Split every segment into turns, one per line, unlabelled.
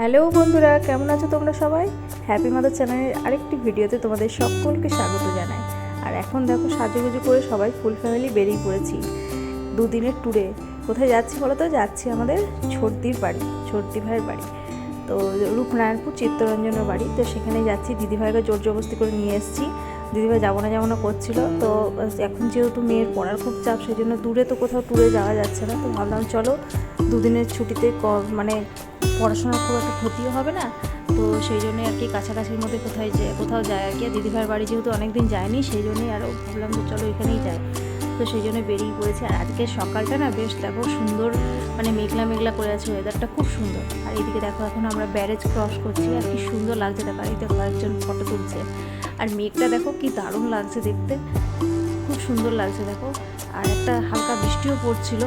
Hello বন্ধুরা, কেমন আছো তোমরা সবাই? হ্যাপি মাদার চ্যানেলের আরেকটি ভিডিওতে তোমাদের সকলকে স্বাগত জানাই। আর এখন দেখো, সাজুগুজু করে সবাই ফুল ফ্যামিলি বেরিয়ে পড়েছি দুদিনের ট্যুরে কোথায় যাচ্ছি বলো তো যাচ্ছি আমাদের ছোটদির বাড়ি ছোটদি ভাইয়ের বাড়ি। তো রূপনারায়ণপুর চিত্তরঞ্জনের বাড়ি। তো সেখানে যাচ্ছি, দিদিভাইকে জোর জবরদস্তি করে নিয়ে এসেছি। দিদিভাই যাব না যাব না করছিল। তো এখন যেহেতু মেয়ের পড়ার খুব চাপ সেই জন্য দূরে তো কোথাও ট্যুরে যাওয়া যাচ্ছে না। তো ভাবলাম চলো দুদিনের ছুটিতে ক- মানে পড়াশোনার খুব একটা ক্ষতিও হবে না। তো সেই জন্যই আর কি কাছাকাছির মধ্যে কোথায় যে, কোথাও যায় আর কি। দিদিভাইয়ের বাড়ি যেহেতু অনেকদিন যায়নি, সেই জন্যই আরও ভাবলাম যে চলো এখানেই যাই। তো সেই জন্য বেরিয়ে পড়েছি। আর আজকে সকালটা না বেশ দেখো সুন্দর মানে মেঘলা মেঘলা করে আছে ওয়েদারটা খুব সুন্দর। আর এদিকে দেখো এখন আমরা ব্যারেজ ক্রস করছি আর কি সুন্দর লাগছে দেখো। আর কয়েকজন ফটো তুলছে। আর মেঘটা দেখো কি দারুণ লাগছে দেখতে। খুব সুন্দর লাগছে দেখো। আর একটা হালকা বৃষ্টিও পড়ছিল।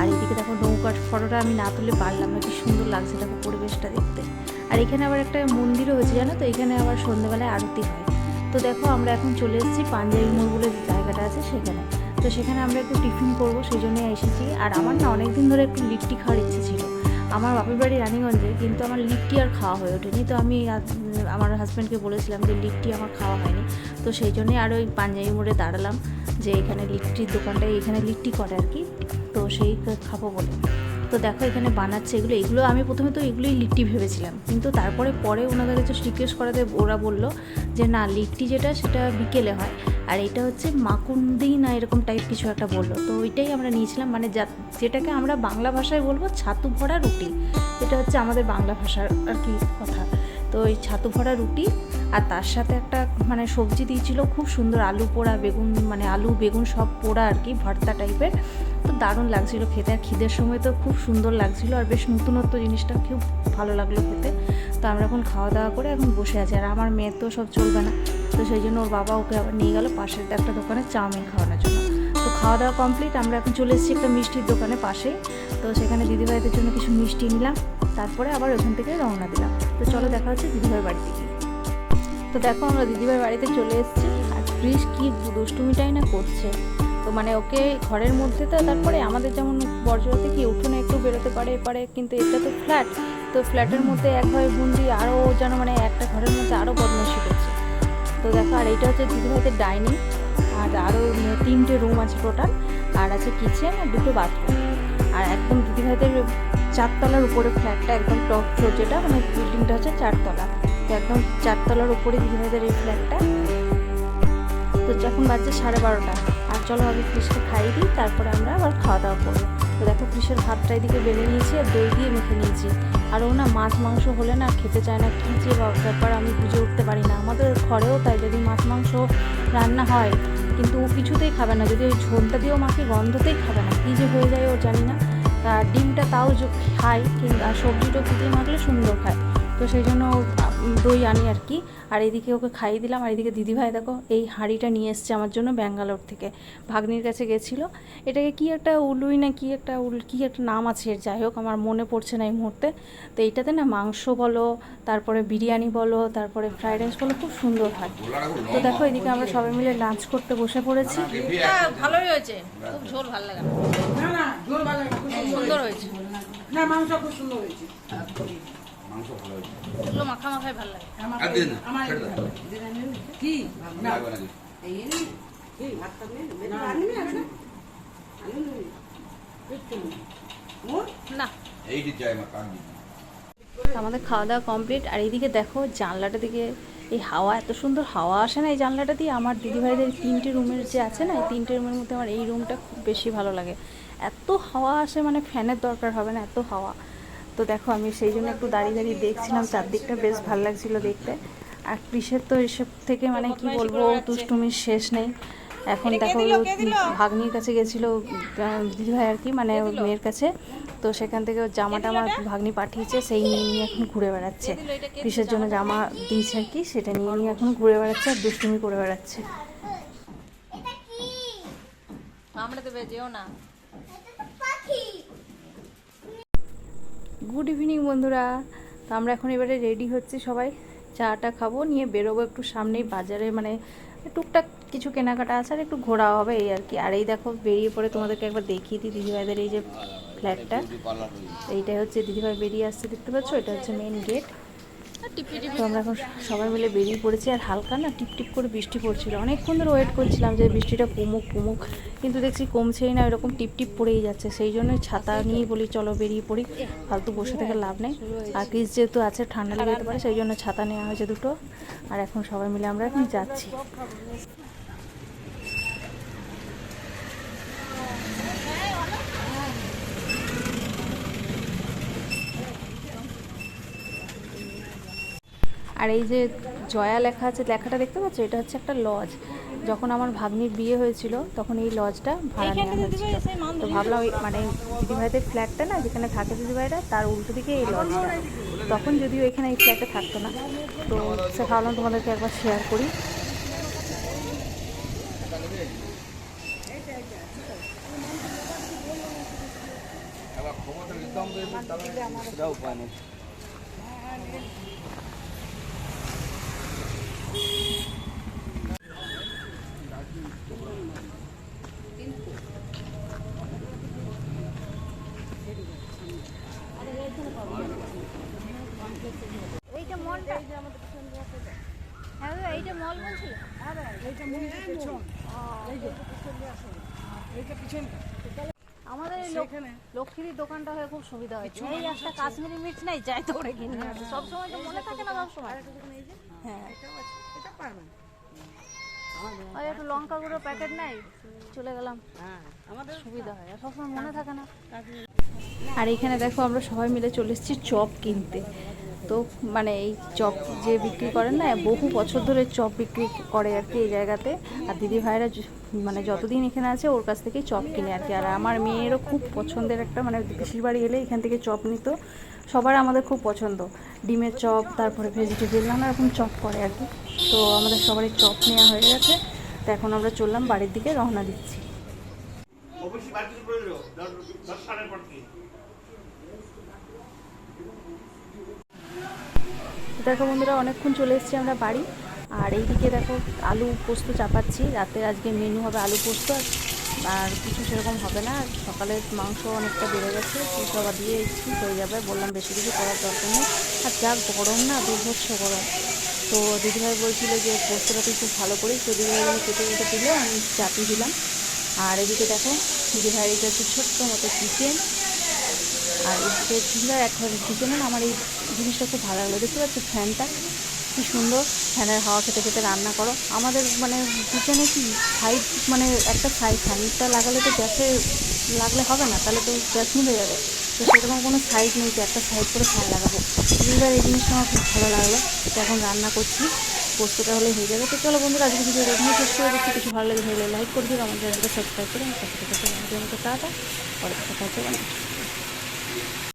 আর এদিকে দেখো নৌকার ফটোটা আমি না তুলে পারলাম না, কি সুন্দর লাগছে দেখো পরিবেশটা দেখতে। আর এখানে আবার একটা মন্দিরও হয়েছে, জানো তো? এখানে আবার সন্ধ্যেবেলায় আরতি হয়। তো দেখো আমরা এখন চলে এসেছি পাঞ্জাবি মোড় বলে যে জায়গাটা আছে সেখানে। তো সেখানে আমরা একটু টিফিন করব সেই জন্যই এসেছি। আর আমার না অনেক দিন ধরে একটু লিট্টি খাওয়ার ইচ্ছে ছিল। আমার বাপের বাড়ি রানীগঞ্জে, কিন্তু আমার লিট্টি আর খাওয়া হয়ে ওঠেনি। তো আমি আমার হাজব্যান্ডকে বলেছিলাম যে লিট্টি আমার খাওয়া হয়নি। তো সেই জন্যই আর ওই পাঞ্জাবি মোড়ে দাঁড়ালাম যে এখানে লিট্টির দোকানটায় এখানে লিট্টি করে আর কি। সেই খাব বলে। তো দেখো এখানে বানাচ্ছে এগুলো। এগুলো আমি প্রথমে তো এগুলোই লিট্টি ভেবেছিলাম। কিন্তু তারপরে, পরে ওনাদের কাছে জিজ্ঞেস করাতে ওরা বলল যে, না, লিট্টি যেটা, সেটা বিকেলে হয়। আর এটা হচ্ছে মাকুন্দি না এরকম টাইপ কিছু একটা বলল। তো ওইটাই আমরা নিয়েছিলাম। মানে যা, যেটাকে আমরা বাংলা ভাষায় বলব ছাতু ভরা রুটি। এটা হচ্ছে আমাদের বাংলা ভাষার আর কি কথা। তো ওই ছাতু ভরা রুটি আর তার সাথে একটা মানে সবজি দিয়েছিল খুব সুন্দর আলু পোড়া, বেগুন মানে আলু, বেগুন সব পোড়া আর কি, ভর্তা টাইপের তো দারুণ লাগছিল খেতে। আর খিদের সময় তো খুব সুন্দর লাগছিল আর বেশ নতুনত্ব জিনিসটা খুব ভালো লাগল খেতে। তো আমরা এখন খাওয়া দাওয়া করে এখন বসে আছি। আর আমার মেয়ের তো সব চলবে না। তো সেই জন্য ওর বাবা ওকে আবার নিয়ে গেল পাশের একটা দোকানে চাউমিন খাওয়ানোর জন্য। তো খাওয়া দাওয়া কমপ্লিট। আমরা এখন চলে এসেছি একটা মিষ্টির দোকানে পাশে। তো সেখানে দিদিভাইদের জন্য কিছু মিষ্টি নিলাম। তারপরে আবার ওখান থেকে রওনা দিলাম। তো চলো দেখা হচ্ছে দিদিভাইয়ের বাড়িতে তো দেখো আমরা দিদিভাইয়ের বাড়িতে চলে এসেছি। আর ক্রিস কি দুষ্টুমিটাই না করছে। তো মানে ওকে ঘরের মধ্যে তো তারপরে আমাদের যেমন বর্জরাতে কি উঠোনে একটু বেরোতে পারে পারে কিন্তু এটা তো ফ্ল্যাট। তো ফ্ল্যাটের মধ্যে একভাবে বুন্দি আরও যেন মানে একটা ঘরের মধ্যে আরও বদমাইশি করছে। তো দেখো, আর এইটা হচ্ছে দিদিভাইদের ডাইনিং। আর আরও তিনটে রুম আছে টোটাল। আর আছে কিচেন আর দুটো বাথরুম। আর একদম দিদিভাইদের চারতলার উপরে ফ্ল্যাটটা একদম টপ ফ্লোর যেটা মানে বিল্ডিংটা হচ্ছে চারতলা। তো একদম চারতলার উপরে দিদিভাইদের এই ফ্ল্যাটটা। তো যখন বাজছে সাড়ে বারোটা। চলো আমি ফিশকে খাইয়ে দিই, তারপরে আমরা আবার খাওয়া দাওয়া করব। তো দেখো ফিশের ভাতটা এদিকে বেড়ে নিয়েছি আর দই দিয়ে মেখে নিয়েছি। আর ও না মাছ মাংস হলে না খেতে চায় না, কী যে ব্যাপার আমি বুঝে উঠতে পারি না। আমাদের ঘরেও তাই, যদি মাছ মাংস রান্না হয়, কিন্তু ও কিছুতেই খাবে না। যদি ওই ঝোলটা দিয়েও মাকে গন্ধতেই খাবে না। কী যে হয়ে যায় ও জানি না। ডিমটা তাও খায় কিন্তু আর সবজি টবজি দিয়ে মাখলে সুন্দর খায়। তো সেই জন্য দই আনি আর কি। আর এদিকে ওকে খাইয়ে দিলাম। আর এদিকে দিদিভাই দেখো এই হাঁড়িটা নিয়ে এসছে আমার জন্য ব্যাঙ্গালোর থেকে। ভাগ্নির কাছে গেছিল। এটাকে কি একটা উলুই না কি একটা উল কি একটা নাম আছে এর যাই হোক আমার মনে পড়ছে না এই মুহূর্তে। তো এইটাতে না মাংস বলো তারপরে বিরিয়ানি বলো তারপরে ফ্রাইড রাইস বলো খুব সুন্দর হয়। তো দেখো এদিকে আমরা সবাই মিলে লাঞ্চ করতে বসে পড়েছি।
ভালোই হয়েছে। খুব ঝোল ভালো লাগে না।
না ঝোল ভালো লাগে, খুব সুন্দর হয়েছে।
হয়েছে।
না মাংস খুব সুন্দর হয়েছে।
মাংস ভালো
এগুলো মাখা মাখাই ভালো লাগে।
আমার
আর দিন
আমার
ছেড়ে দাও।
কি? না? এই ভাতটা নে, না, না, না? না?
এইটি কান
আমাদের খাওয়া দাওয়া কমপ্লিট। আর এইদিকে দেখো জানলাটা দিকে এই হাওয়া এত সুন্দর হাওয়া আসে না এই জানলাটা দিয়ে? আমার দিদিভাইদের তিনটে রুমের যে আছে না এই তিনটে রুমের মধ্যে আমার এই রুমটা খুব বেশি ভালো লাগে। এত হাওয়া আসে মানে ফ্যানের দরকার হবে না এত হাওয়া। তো দেখো আমি সেই জন্য একটু দাঁড়িয়ে দাঁড়িয়ে দেখছিলাম চারদিকটা বেশ ভালো লাগছিল দেখতে। আর কৃষের তো এসব থেকে মানে কি বলব দুষ্টুমির শেষ নেই। এখন দেখো ভাগ্নির কাছে গেছিল দিদিভাই আর কি মানে মেয়ের কাছে। তো সেখান থেকে ওর জামাটা আমার ভাগ্নি পাঠিয়েছে সেই নিয়ে নিয়ে এখন ঘুরে বেড়াচ্ছে। কৃষের জন্য জামা দিয়েছে আর কি সেটা নিয়ে নিয়ে এখন ঘুরে বেড়াচ্ছে আর দুষ্টুমি করে বেড়াচ্ছে।
আমরা তো বেজেও না।
গুড ইভিনিং বন্ধুরা। তো আমরা এখন এবারে রেডি হচ্ছে সবাই। চাটা খাব, নিয়ে বেরোবো একটু সামনেই বাজারে। মানে টুকটাক কিছু কেনাকাটা আছে আর একটু ঘোরা হবে এই আর কি। আর এই দেখো, বেরিয়ে পড়ে তোমাদেরকে একবার দেখিয়ে দিই দিদিভাইদের এই যে ফ্ল্যাটটা এইটাই হচ্ছে, দিদিভাই বেরিয়ে আসছে দেখতে পাচ্ছ? এটা হচ্ছে মেন গেট তো আমরা এখন সবাই মিলে বেরিয়ে পড়েছি আর হালকা না টিপটিপ টিপ করে বৃষ্টি পড়ছিল। অনেকক্ষণ ধরে ওয়েট করছিলাম যে বৃষ্টিটা কমুক কমুক। কিন্তু দেখছি কমছেই না এরকম টিপটিপ টিপ পড়েই যাচ্ছে। সেই জন্য ছাতা নিয়ে বলি, চলো বেরিয়ে পড়ি। ফালতু বসে থেকে লাভ নেই। আর কিছু যেহেতু আছে, ঠান্ডা লেগে যেতে পারে, সেই জন্য ছাতা নেওয়া হয়েছে দুটো। আর এখন সবাই মিলে আমরা এখন যাচ্ছি। আর এই যে জয়া লেখা আছে লেখাটা দেখতে পাচ্ছ? এটা হচ্ছে একটা লজ যখন আমার ভাগ্নির বিয়ে হয়েছিল তখন এই লজটা ভাড়া নেওয়া হয়েছিল। তো ভাবলাম ওই মানে দিদিভাইদের ফ্ল্যাটটা না যেখানে থাকে দিদিভাইরা তার উল্টো দিকে এই লজটা তখন যদিও এখানে এই ফ্ল্যাটটা থাকতো না। তো সে ভাবলাম তোমাদেরকে একবার শেয়ার করি।
এবার
হ্যাঁ আমাদের লক্ষ্মীর দোকানটা হয়ে খুব সুবিধা হয়েছে। এই একটা কাশ্মীরি মির্চ নেই, যাই তো ওরে কিনে। সব তো মনে থাকে না, সব সময়। হ্যাঁ। ওই একটু লঙ্কা গুঁড়ো প্যাকেট নেই চলে গেলাম।
হ্যাঁ আমাদের
সুবিধা হয় আর সবসময় মনে থাকে না। আর এখানে দেখো আমরা সবাই মিলে চলে এসেছি চপ কিনতে। তো মানে এই চপ যে বিক্রি করেন না বহু বছর ধরে চপ বিক্রি করে আর কি এই জায়গাতে। আর দিদি ভাইরা মানে যতদিন এখানে আছে ওর কাছ থেকেই চপ কিনে আর কি। আর আমার মেয়েরও খুব পছন্দের একটা মানে পিসির বাড়ি এলে এখান থেকে চপ নিত। সবার আমাদের খুব পছন্দ। ডিমের চপ তারপরে ভেজিটেবল নানা রকম চপ করে আর কি। তো আমাদের সবারই চপ নেওয়া হয়ে গেছে। তো এখন আমরা চললাম বাড়ির দিকে রওনা দিচ্ছি। দেখো বন্ধুরা অনেকক্ষণ চলে এসেছি আমরা বাড়ি। আর এইদিকে দেখো, আলু পোস্ত চাপাচ্ছি। রাতে আজকে মেনু হবে আলু পোস্ত। আর- কিছু সেরকম হবে না। সকালের মাংস অনেকটা বেড়ে গেছে। আবার দিয়ে এসেছি, হয়ে যাবে। বললাম বেশি কিছু করার দরকার নেই। আর যা গরম না দুর্ভৎস গরম। তো দিদিভাই বলছিল যে পোস্তটা তুই খুব ভালো করিস। তো দিদিভাই কেটে কেটে দিল, আমি চাপিয়ে দিলাম। আর এদিকে দেখো দিদিভাই এটা হচ্ছে ছোট্ট মতো কিচেন আর এদিকে চুলার এক ধরনের কিচেনে না, আমার এই জিনিসটা খুব ভালো লাগল দেখতে পাচ্ছি ফ্যানটা কি সুন্দর? ফ্যানের হাওয়া খেতে খেতে রান্না করো। আমাদের মানে কিচেনে কি সাইড মানে একটা সাইড ফ্যানটা লাগালে তো গ্যাসে লাগলে হবে না, তাহলে তো গ্যাস নিভে যাবে। তো সেরকম কোনো সাইড নেই যে একটা সাইড করে ফ্যান লাগাবো। এবার এই জিনিসটা আমার খুব ভালো লাগল তো এখন রান্না করছি, পোস্তটা হলে হয়ে যাবে। তো চলো বন্ধুরা আজকে ভিডিও এখানে শেষ করে দিচ্ছি। কিছু ভালো লাগে হলে লাইক করে দিও আমাদের সাবস্ক্রাইব করে আমাদের টাটা। পরে দেখা